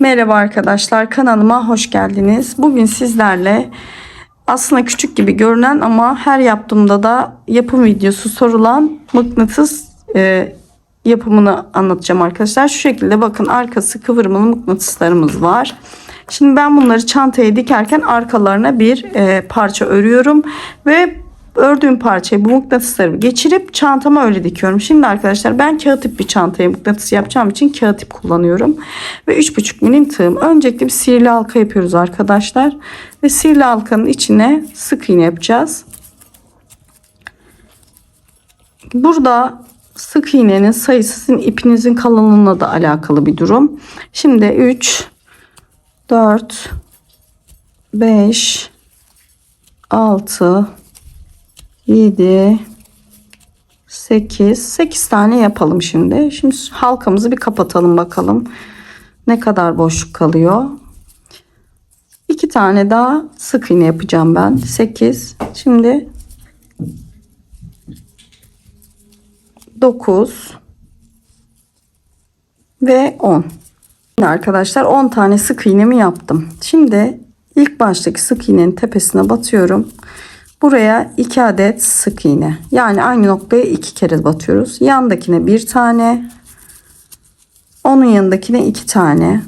Merhaba arkadaşlar kanalıma hoş geldiniz. Bugün sizlerle aslında küçük gibi görünen ama her yaptığımda da yapım videosu sorulan mıknatıs e, yapımını anlatacağım arkadaşlar. Şu şekilde bakın arkası kıvırmalı mıknatıslarımız var. Şimdi ben bunları çantaya dikerken arkalarına bir e, parça örüyorum ve ördüğüm parçayı bu mıknatısları geçirip çantama öyle dikiyorum. Şimdi arkadaşlar ben kağıt ip bir çantaya mıknatıs yapacağım için kağıt ip kullanıyorum. Ve 3,5 milim tığım. Öncelikle bir sihirli halka yapıyoruz arkadaşlar. Ve sihirli halkanın içine sık iğne yapacağız. Burada sık iğnenin sayısı sizin ipinizin kalınlığına da alakalı bir durum. Şimdi 3 4 5 6 7 8 8 tane yapalım şimdi. Şimdi halkamızı bir kapatalım bakalım. Ne kadar boşluk kalıyor. 2 tane daha sık iğne yapacağım ben. 8. Şimdi 9 ve 10. Şimdi arkadaşlar 10 tane sık iğnemi yaptım. Şimdi ilk baştaki sık iğnenin tepesine batıyorum. Buraya 2 adet sık iğne. Yani aynı noktaya 2 kere batıyoruz. Yandakine bir tane. Onun yanındakine 2 tane.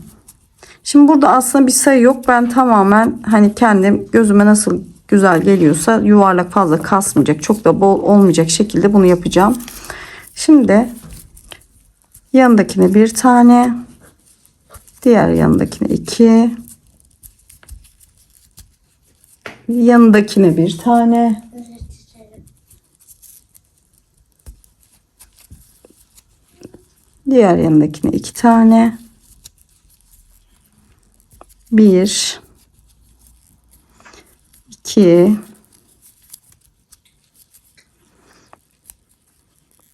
Şimdi burada aslında bir sayı yok. Ben tamamen hani kendim gözüme nasıl güzel geliyorsa yuvarlak fazla kasmayacak. Çok da bol olmayacak şekilde bunu yapacağım. Şimdi yanındakine bir tane. Diğer yanındakine 2. Yanındakine bir tane. Diğer yanındakine iki tane. Bir. iki,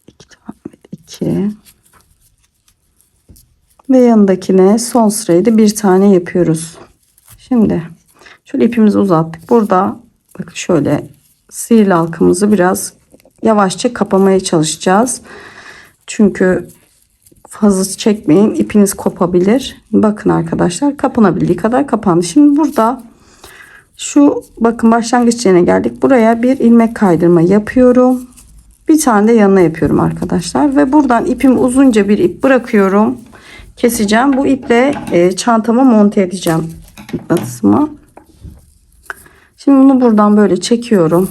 iki tane. iki. Ve yanındakine son sırayı da bir tane yapıyoruz. Şimdi Şöyle ipimizi uzattık. Burada bakın şöyle sihirli halkamızı biraz yavaşça kapamaya çalışacağız. Çünkü fazla çekmeyin. ipiniz kopabilir. Bakın arkadaşlar kapanabildiği kadar kapandı. Şimdi burada şu bakın başlangıç yerine geldik. Buraya bir ilmek kaydırma yapıyorum. Bir tane de yanına yapıyorum arkadaşlar. Ve buradan ipim uzunca bir ip bırakıyorum. Keseceğim. Bu iple e, çantama monte edeceğim mıknatısımı. Şimdi bunu buradan böyle çekiyorum.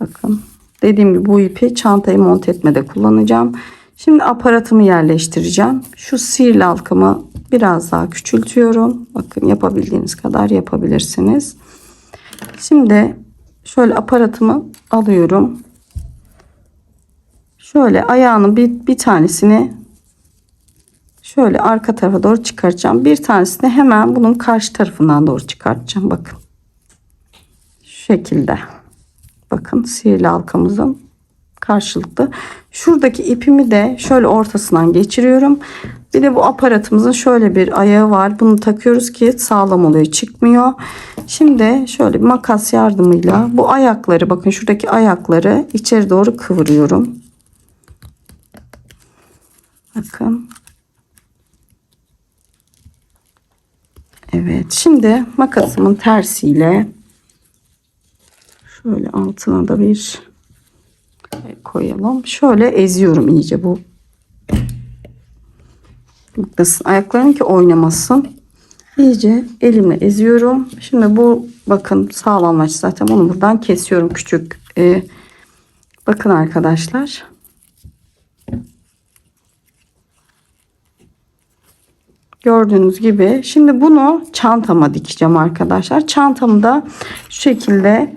Bakın. Dediğim gibi bu ipi çantayı monte etmede kullanacağım. Şimdi aparatımı yerleştireceğim. Şu sihirli halkamı biraz daha küçültüyorum. Bakın yapabildiğiniz kadar yapabilirsiniz. Şimdi şöyle aparatımı alıyorum. Şöyle ayağının bir, bir tanesini şöyle arka tarafa doğru çıkaracağım. Bir tanesini hemen bunun karşı tarafından doğru çıkartacağım. Bakın. Şu şekilde. Bakın sihirli halkamızın karşılıklı. Şuradaki ipimi de şöyle ortasından geçiriyorum. Bir de bu aparatımızın şöyle bir ayağı var. Bunu takıyoruz ki sağlam oluyor. Çıkmıyor. Şimdi şöyle bir makas yardımıyla bu ayakları bakın şuradaki ayakları içeri doğru kıvırıyorum. Bakın. Şimdi makasımın tersiyle şöyle altına da bir koyalım. Şöyle eziyorum iyice bu makasın ayaklarının ki oynamasın. İyice elimle eziyorum. Şimdi bu bakın sağlamlaş zaten onu buradan kesiyorum küçük. Ee, bakın arkadaşlar. Gördüğünüz gibi. Şimdi bunu çantama dikeceğim arkadaşlar. Çantamı da şu şekilde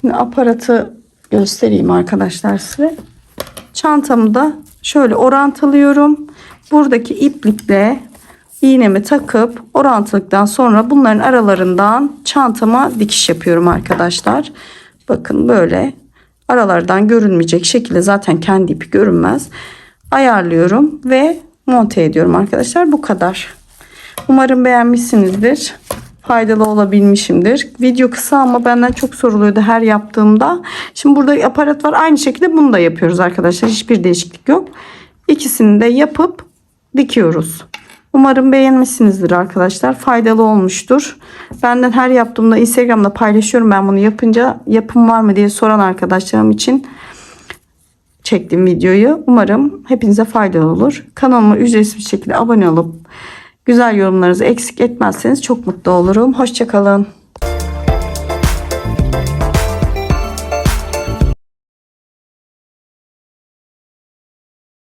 şimdi aparatı göstereyim arkadaşlar size. Çantamı da şöyle orantılıyorum. Buradaki iplikle iğnemi takıp orantılıktan sonra bunların aralarından çantama dikiş yapıyorum arkadaşlar. Bakın böyle aralardan görünmeyecek şekilde zaten kendi ipi görünmez. Ayarlıyorum ve monte ediyorum arkadaşlar. Bu kadar. Umarım beğenmişsinizdir. Faydalı olabilmişimdir. Video kısa ama benden çok soruluyordu her yaptığımda. Şimdi burada aparat var. Aynı şekilde bunu da yapıyoruz arkadaşlar. Hiçbir değişiklik yok. İkisini de yapıp dikiyoruz. Umarım beğenmişsinizdir arkadaşlar. Faydalı olmuştur. Benden her yaptığımda Instagram'da paylaşıyorum ben bunu yapınca. Yapım var mı diye soran arkadaşlarım için çektiğim videoyu. Umarım hepinize faydalı olur. Kanalıma ücretsiz bir şekilde abone olup güzel yorumlarınızı eksik etmezseniz çok mutlu olurum. Hoşçakalın.